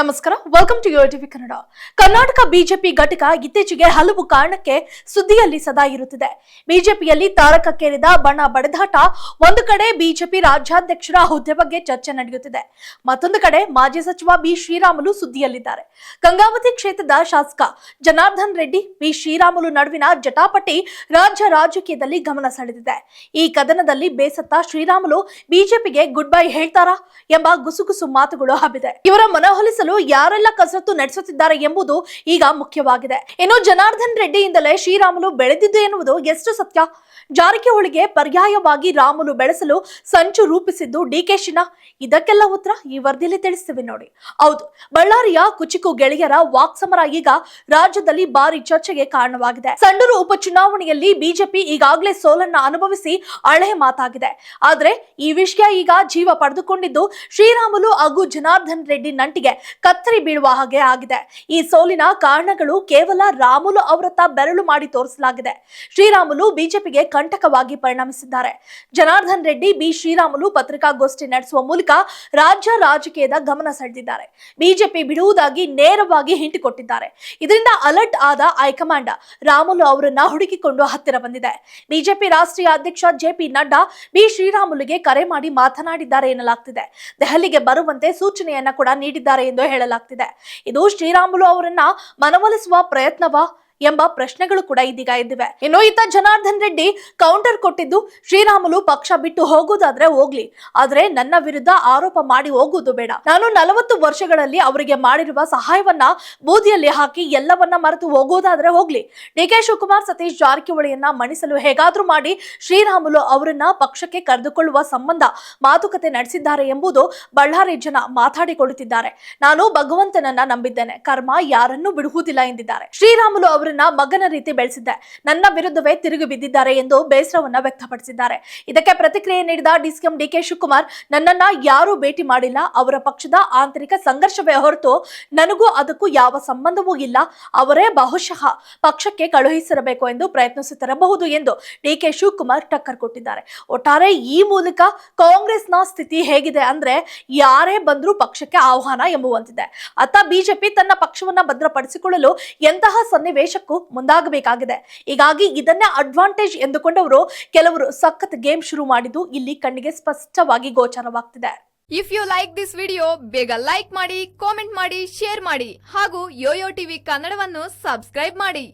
ನಮಸ್ಕಾರ welcome to Yuva TV Kannada Karnataka BJP ಘಟಕ ಇತ್ತೀಚೆಗೆ ಹಲವು ಕಾರಣಕ್ಕೆ ಸುದ್ದಿಯಲ್ಲಿ ಸದಾ ಇರುತ್ತಿದೆ. ಬಿಜೆಪಿಯಲ್ಲಿ ತಾರಕಕ್ಕೇರಿದ ಬಣ ಬಡದಾಟ ಒಂದು ಕಡೆ ಬಿಜೆಪಿ ರಾಜ್ಯಾಧ್ಯಕ್ಷರ ಹುದ್ದೆ ಬಗ್ಗೆ ಚರ್ಚೆ ನಡೆಯುತ್ತಿದೆ. ಮತ್ತೊಂದು ಕಡೆ ಮಾಜಿ ಸಚಿವ ಬಿ ಶ್ರೀರಾಮುಲು ಸುದ್ದಿಯಲ್ಲಿದ್ದಾರೆ. ಗಂಗಾವತಿ ಕ್ಷೇತ್ರದ ಶಾಸಕ ಜನಾರ್ದನ್ ರೆಡ್ಡಿ, ಬಿ ಶ್ರೀರಾಮುಲು ನಡುವಿನ ಜಟಾಪಟಿ ರಾಜ್ಯ ರಾಜಕೀಯದಲ್ಲಿ ಗಮನ ಸೆಳೆದಿದೆ. ಈ ಕದನದಲ್ಲಿ ಬೇಸತ್ತ ಶ್ರೀರಾಮುಲು ಬಿಜೆಪಿಗೆ ಗುಡ್ ಬೈ ಹೇಳ್ತಾರಾ ಎಂಬ ಗುಸುಗುಸು ಮಾತುಗಳು ಹಬ್ಬಿದೆ. ಇವರ ಮನವೊಲಿಸಲು ಯಾರೆಲ್ಲ ಕಸರತ್ತು ನಡೆಸುತ್ತಿದ್ದಾರೆ ಎಂಬುದು ಈಗ ಮುಖ್ಯವಾಗಿದೆ. ಇನ್ನು ಜನಾರ್ದನ್ ರೆಡ್ಡಿಯಿಂದಲೇ ಶ್ರೀರಾಮುಲು ಬೆಳೆದಿದ್ದು ಎನ್ನುವುದು ಎಷ್ಟು ಸತ್ಯ? ಜಾರಕಿಹೊಳಿಗೆ ಪರ್ಯಾಯವಾಗಿ ರಾಮುಲು ಬೆಳೆಸಲು ಸಂಚು ರೂಪಿಸಿದ್ದು ಡಿಕೆಶಿನ ಇದಕ್ಕೆಲ್ಲ ಉತ್ತರ ಈ ವರದಿಯಲ್ಲಿ ತಿಳಿಸ್ತೀವಿ ನೋಡಿ. ಹೌದು, ಬಳ್ಳಾರಿಯ ಕುಚಿಕು ಗೆಳೆಯರ ವಾಕ್ಸಮರ ಈಗ ರಾಜ್ಯದಲ್ಲಿ ಭಾರಿ ಚರ್ಚೆಗೆ ಕಾರಣವಾಗಿದೆ. ಸಂಡೂರು ಉಪಚುನಾವಣೆಯಲ್ಲಿ ಬಿಜೆಪಿ ಈಗಾಗಲೇ ಸೋಲನ್ನ ಅನುಭವಿಸಿ ಹಳೆ ಮಾತಾಗಿದೆ. ಆದ್ರೆ ಈ ವಿಷಯ ಈಗ ಜೀವ ಪಡೆದುಕೊಂಡಿದ್ದು ಶ್ರೀರಾಮುಲು ಹಾಗೂ ಜನಾರ್ದನ್ ರೆಡ್ಡಿ ನಂಟಿಗೆ ಕತ್ತರಿ ಬೀಳುವ ಹಾಗೆ ಆಗಿದೆ. ಈ ಸೋಲಿನ ಕಾರಣಗಳು ಕೇವಲ ರಾಮುಲು ಅವರತ್ತ ಬೆರಳು ಮಾಡಿ ತೋರಿಸಲಾಗಿದೆ. ಶ್ರೀರಾಮುಲು ಬಿಜೆಪಿಗೆ ಕಂಟಕವಾಗಿ ಪರಿಣಮಿಸಿದ್ದಾರೆ. ಜನಾರ್ದನ್ ರೆಡ್ಡಿ, ಬಿ. ಶ್ರೀರಾಮುಲು ಪತ್ರಿಕಾಗೋಷ್ಠಿ ನಡೆಸುವ ಮೂಲಕ ರಾಜ್ಯ ರಾಜಕೀಯದ ಗಮನ ಸೆಳೆದಿದ್ದಾರೆ. ಬಿಜೆಪಿ ಬಿಡುವುದಾಗಿ ನೇರವಾಗಿ ಹಿಂಟು ಕೊಟ್ಟಿದ್ದಾರೆ. ಇದರಿಂದ ಅಲರ್ಟ್ ಆದ ಹೈಕಮಾಂಡ್ ರಾಮುಲು ಅವರನ್ನ ಹುಡುಕಿಕೊಂಡು ಹತ್ತಿರ ಬಂದಿದೆ. ಬಿಜೆಪಿ ರಾಷ್ಟ್ರೀಯ ಅಧ್ಯಕ್ಷ ಜೆಪಿ ನಡ್ಡಾ, ಬಿ. ಶ್ರೀರಾಮುಲುಗೆ ಕರೆ ಮಾಡಿ ಮಾತನಾಡಿದ್ದಾರೆ ಎನ್ನಲಾಗ್ತಿದೆ. ದೆಹಲಿಗೆ ಬರುವಂತೆ ಸೂಚನೆಯನ್ನ ಕೂಡ ನೀಡಿದ್ದಾರೆ ಎಂದು ಹೇಳಲಾಗ್ತಿದೆ. ಇದು ಶ್ರೀರಾಮುಲು ಅವರನ್ನ ಮನವೊಲಿಸುವ ಪ್ರಯತ್ನವಾ ಎಂಬ ಪ್ರಶ್ನೆಗಳು ಕೂಡ ಇದೀಗ ಇದ್ದಿವೆ. ಇನ್ನು ಈತ ಜನಾರ್ದನ್ ರೆಡ್ಡಿ ಕೌಂಟರ್ ಕೊಟ್ಟಿದ್ದು ಶ್ರೀರಾಮುಲು ಪಕ್ಷ ಬಿಟ್ಟು ಹೋಗುವುದಾದ್ರೆ ಹೋಗ್ಲಿ. ಆದ್ರೆ ನನ್ನ ವಿರುದ್ಧ ಆರೋಪ ಮಾಡಿ ಹೋಗುವುದು ಬೇಡ. ನಾನು ನಲವತ್ತು ವರ್ಷಗಳಲ್ಲಿ ಅವರಿಗೆ ಮಾಡಿರುವ ಸಹಾಯವನ್ನ ಬೂದಿಯಲ್ಲಿ ಹಾಕಿ ಎಲ್ಲವನ್ನ ಮರೆತು ಹೋಗುವುದಾದ್ರೆ ಹೋಗ್ಲಿ. ಡಿ ಕೆ ಶಿವಕುಮಾರ್ ಸತೀಶ್ ಜಾರಕಿಹೊಳಿಯನ್ನ ಮಣಿಸಲು ಹೇಗಾದ್ರೂ ಮಾಡಿ ಶ್ರೀರಾಮುಲು ಅವರನ್ನ ಪಕ್ಷಕ್ಕೆ ಕರೆದುಕೊಳ್ಳುವ ಸಂಬಂಧ ಮಾತುಕತೆ ನಡೆಸಿದ್ದಾರೆ ಎಂಬುದು ಬಳ್ಳಾರಿ ಜನ ಮಾತಾಡಿಕೊಳ್ಳುತ್ತಿದ್ದಾರೆ. ನಾನು ಭಗವಂತನನ್ನ ನಂಬಿದ್ದೇನೆ. ಕರ್ಮ ಯಾರನ್ನೂ ಬಿಡುವುದಿಲ್ಲ ಎಂದಿದ್ದಾರೆ. ಶ್ರೀರಾಮುಲು ಅವರನ್ನ ಮಗನ ರೀತಿ ಬೆಳೆಸಿದ್ದೆ. ನನ್ನ ವಿರುದ್ಧವೇ ತಿರುಗಿ ಬಿದ್ದಿದ್ದಾರೆ ಎಂದು ಬೇಸರವನ್ನ ವ್ಯಕ್ತಪಡಿಸಿದ್ದಾರೆ. ಇದಕ್ಕೆ ಪ್ರತಿಕ್ರಿಯೆ ನೀಡಿದ ಡಿಸಿಎಂ ಡಿಕೆ ಶಿವಕುಮಾರ್, ನನ್ನನ್ನ ಯಾರೂ ಭೇಟಿ ಮಾಡಿಲ್ಲ. ಅವರ ಪಕ್ಷದ ಆಂತರಿಕ ಸಂಘರ್ಷವೇ ಹೊರತು ನನಗೂ ಅದಕ್ಕೂ ಯಾವ ಸಂಬಂಧವೂ ಇಲ್ಲ. ಅವರೇ ಬಹುಶಃ ಪಕ್ಷಕ್ಕೆ ಕಳುಹಿಸಿರಬೇಕು ಎಂದು ಪ್ರಯತ್ನಿಸುತ್ತಿರಬಹುದು ಎಂದು ಡಿಕೆ ಶಿವಕುಮಾರ್ ಟಕ್ಕರ್ ಕೊಟ್ಟಿದ್ದಾರೆ. ಒಟ್ಟಾರೆ ಈ ಮೂಲಕ ಕಾಂಗ್ರೆಸ್ನ ಸ್ಥಿತಿ ಹೇಗಿದೆ ಅಂದ್ರೆ ಯಾರೇ ಬಂದರೂ ಪಕ್ಷಕ್ಕೆ ಆಹ್ವಾನ ಎಂಬುವಂತಿದೆ. ಅತ್ತ ಬಿಜೆಪಿ ತನ್ನ ಪಕ್ಷವನ್ನ ಭದ್ರಪಡಿಸಿಕೊಳ್ಳಲು ಎಂತಹ ಸನ್ನಿವೇಶಕ್ಕೂ ಮುಂದಾಗಬೇಕಾಗಿದೆ. ಹೀಗಾಗಿ ಇದನ್ನೇ ಅಡ್ವಾಂಟೇಜ್ ಎಂದುಕೊಂಡವರು ಕೆಲವರು ಸಖತ್ ಗೇಮ್ ಶುರು ಮಾಡಿದ್ದು ಇಲ್ಲಿ ಕಣ್ಣಿಗೆ ಸ್ಪಷ್ಟವಾಗಿ ಗೋಚರವಾಗ್ತಿದೆ. If you like this video ಬೇಗ ಲೈಕ್ ಮಾಡಿ ಕಾಮೆಂಟ್ ಮಾಡಿ ಶೇರ್ ಮಾಡಿ ಹಾಗೂ ಯೋಯೋ ಟಿವಿ ಕನ್ನಡವನ್ನು ಸಬ್ಸ್ಕ್ರೈಬ್ ಮಾಡಿ.